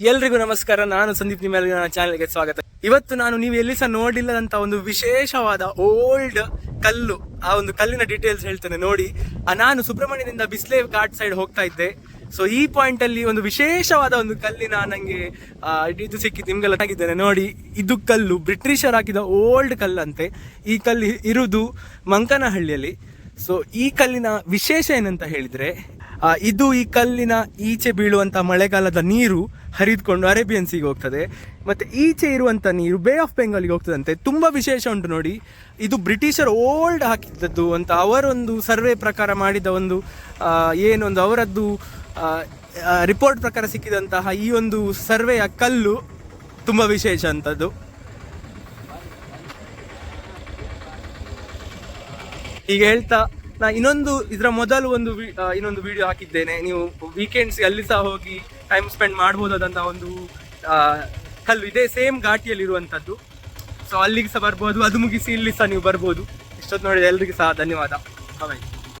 ಎಲ್ರಿಗೂ ನಮಸ್ಕಾರ. ನಾನು ಸಂದೀಪ್ ನಿಮ್ಮೆಲ್ಲರಿಗೂ ನನ್ನ ಚಾನಲ್ಗೆ ಸ್ವಾಗತ. ಇವತ್ತು ನಾನು ನೀವು ಎಲ್ಲಿ ಸಹ ನೋಡಿಲ್ಲದಂತ ಒಂದು ವಿಶೇಷವಾದ ಓಲ್ಡ್ ಕಲ್ಲು. ಆ ಒಂದು ಕಲ್ಲಿನ ಡೀಟೇಲ್ಸ್ ಹೇಳ್ತೇನೆ. ನೋಡಿ ನಾನು ಸುಬ್ರಹ್ಮಣ್ಯದಿಂದ ಬಿಸ್ಲೇ ಘಾಟ್ ಸೈಡ್ ಹೋಗ್ತಾ ಇದ್ದೆ. ಸೊ ಈ ಪಾಯಿಂಟ್ ಅಲ್ಲಿ ಒಂದು ವಿಶೇಷವಾದ ಒಂದು ಕಲ್ಲಿನ ನಂಗೆ ಇದು ಸಿಕ್ಕಿ ನಿಮ್ಗೆಲ್ಲ ಹಾಕಿದ್ದೇನೆ ನೋಡಿ, ಇದು ಕಲ್ಲು. ಬ್ರಿಟಿಷರ್ ಹಾಕಿದ ಓಲ್ಡ್ ಕಲ್ಲಂತೆ. ಈ ಕಲ್ಲು ಇರುವುದು ಮಂಕನಹಳ್ಳಿಯಲ್ಲಿ. ಸೊ ಈ ಕಲ್ಲಿನ ವಿಶೇಷ ಏನಂತ ಹೇಳಿದ್ರೆ ಇದು ಈ ಕಲ್ಲಿನ ಈಚೆ ಬೀಳುವಂತ ಮಳೆಗಾಲದ ನೀರು. ಹರಿದುಕೊಂಡು ಅರೇಬಿಯನ್ ಸೀಗೆ ಹೋಗ್ತದೆ. ಮತ್ತೆ ಈಚೆ ಇರುವಂತ ನೀರು ಬೇ ಆಫ್ ಬೆಂಗಾಲಿಗೆ ಹೋಗ್ತದಂತೆ. ತುಂಬಾ ವಿಶೇಷ ಉಂಟು ನೋಡಿ. ಇದು ಬ್ರಿಟಿಷರು ಓಲ್ಡ್ ಹಾಕಿದ್ದದ್ದು ಅಂತ ಅವರೊಂದು ಸರ್ವೆ ಪ್ರಕಾರ ಮಾಡಿದ ಒಂದು ಏನೊಂದು ಅವರದ್ದು ರಿಪೋರ್ಟ್ ಪ್ರಕಾರ ಸಿಕ್ಕಿದಂತಹ ಈ ಒಂದು ಸರ್ವೆಯ ಕಲ್ಲು ತುಂಬ ವಿಶೇಷ ಅಂತದ್ದು. ಈಗ ಹೇಳ್ತಾ ನಾ ಇನ್ನೊಂದು ಇದರ ಮೊದಲು ಒಂದು ಇನ್ನೊಂದು ವಿಡಿಯೋ ಹಾಕಿದ್ದೇನೆ. ನೀವು ವೀಕೆಂಡ್ಸ್ ಅಲ್ಲಿ ಸಹ ಹೋಗಿ ಟೈಮ್ ಸ್ಪೆಂಡ್ ಮಾಡ್ಬೋದಾದಂಥ ಒಂದು ಕಲ್ಲು. ಇದೇ ಸೇಮ್ ಘಾಟಿಯಲ್ಲಿ ಇರುವಂತದ್ದು. ಸೊ ಅಲ್ಲಿಗೆ ಸಹ ಬರ್ಬೋದು. ಅದು ಮುಗಿಸಿ ಇಲ್ಲಿ ಸಹ ನೀವು ಬರ್ಬೋದು. ಇಷ್ಟೊತ್ತು ನೋಡಿದ ಎಲ್ರಿಗೂ ಸಹ ಧನ್ಯವಾದ. ಬಾಯ್